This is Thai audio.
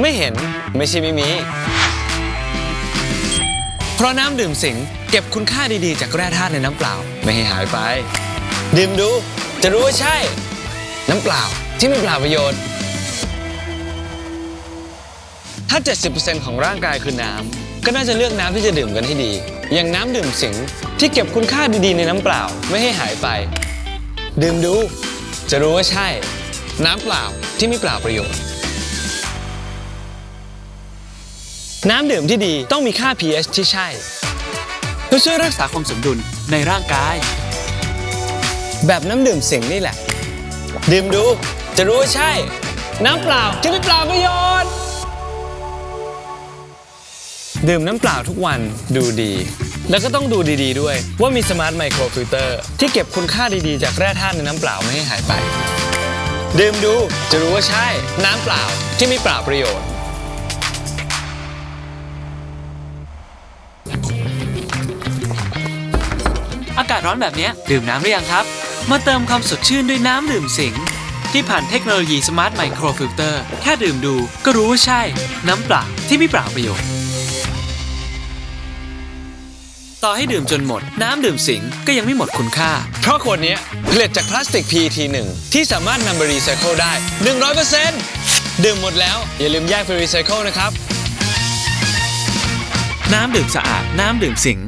ไม่เห็นไม่ใช่ไม่มี เพราะน้ำดื่มสิงเก็บคุณค่าดีๆ จากแร่ธาตุในน้ำเปล่า ไม่ให้หายไป ดื่มดู จะรู้ว่าใช่ น้ำเปล่าที่ไม่เปล่าประโยชน์ ถ้า 70%ของร่างกายคือน้ำก็น่าจะเลือกน้ำที่จะดื่มกันให้ดี อย่างน้ำดื่มสิงที่เก็บคุณค่าดีๆ ในน้ำเปล่าไม่ให้หายไป ดื่มดู จะรู้ว่าใช่ น้ำเปล่าที่ไม่เปล่าประโยชน์ น้ำดื่มที่ดีต้องมีค่า pH ที่ใช่ เพื่อช่วยรักษาความสมดุลในร่างกาย แบบน้ำดื่มสิงนี่แหละ ดื่มดูจะรู้ว่าใช่ น้ำเปล่าที่ไม่เปล่าประโยชน์ดื่มน้ำเปล่าทุกวันดูดี แล้วก็ต้องดูดีๆด้วยว่ามีสมาร์ทไมโครฟิลเตอร์ที่เก็บคุณค่าดีๆ จากแร่ธาตุในน้ำเปล่าไม่ให้หายไป ดื่มดูจะรู้ว่าใช่ น้ำเปล่าที่ไม่เปล่าประโยชน์ อากาศร้อนแบบเนี้ยดื่มน้ำหรือยังครับ มาเติมความสดชื่นด้วยน้ำดื่มสิง ที่ผ่านเทคโนโลยีสมาร์ทไมโครฟิลเตอร์แค่ดื่มดูก็รู้ว่าใช่ น้ำเปล่าที่ไม่เปล่าประโยชน์ ต่อให้ดื่มจนหมด น้ำดื่มสิงก็ยังไม่หมดคุณค่า เพราะขวดเนี้ยผลิตจากพลาสติก PET 1 ที่สามารถนำไปรีไซเคิลได้ 100%ดื่มหมดแล้ว อย่าลืมแยกไปรีไซเคิลนะครับ น้ำดื่มสะอาด น้ำดื่มสิง